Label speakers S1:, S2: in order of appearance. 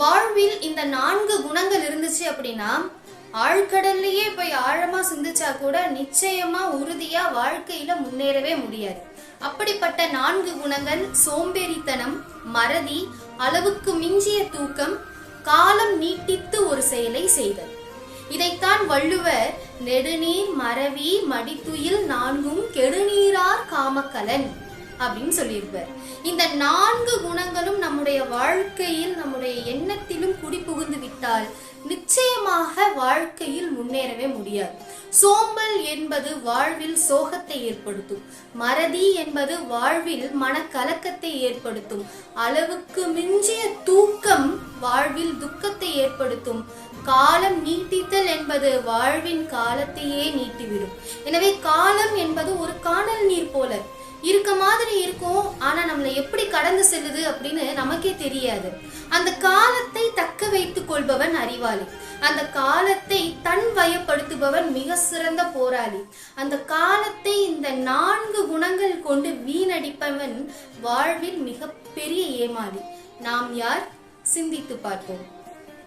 S1: வாழ்வில் இந்த நான்கு குணங்கள் இருந்துச்சு அப்படின்னா ஆழ்கடல்லையே போய் ஆழமா சிந்திச்சா கூட நிச்சயமா உறுதியா வாழ்க்கையில முன்னேறவே முடியாது. அப்படிப்பட்ட நான்கு குணங்கள் சோம்பேறித்தனம் மறதி அளவுக்கு மிஞ்சிய தூக்கம் காலம் நீட்டித்து ஒரு செயலை செய்தல். இதைத்தான் வள்ளுவர் நெடுநீர் மறவி மடித்துயில் நான்கும் கெடுநீரார் காமக்கலன். அப்படின்னு சொல்லியிருப்பார். இந்த நான்கு குணங்களும் நம்முடைய வாழ்க்கையில் நம்முடைய எண்ணத்திலும் குடிபுகுந்து விட்டால் நிச்சயமாக வாழ்க்கையில் முன்னேறவே முடியாது. சோம்பல் என்பது வாழ்வில் சோகத்தை ஏற்படுத்தும். மறதி என்பது வாழ்வில் மனக்கலக்கத்தை ஏற்படுத்தும். அளவுக்கு மிஞ்சிய தூக்கம் வாழ்வில் துக்கத்தை ஏற்படுத்தும். காலம் நீட்டித்தல் என்பது வாழ்வின் காலத்தையே நீட்டிவிடும். எனவே காலம் மாதிரி இருக்கும் ஆனா நம்மளை எப்படி கடந்து செல்லுது அப்படின்னு நமக்கே தெரியாது. அந்த காலத்தை தக்க வைத்துக் கொள்பவன் அறிவாளி. அந்த காலத்தை தன் வயப்படுத்துபவன் மிக சிறந்த போராளி. அந்த காலத்தை இந்த நான்கு குணங்கள் கொண்டு வீணடிப்பவன் வாழ்வில் மிக பெரிய ஏமாளி. நாம் யார்? சிந்தித்து பார்ப்போம்.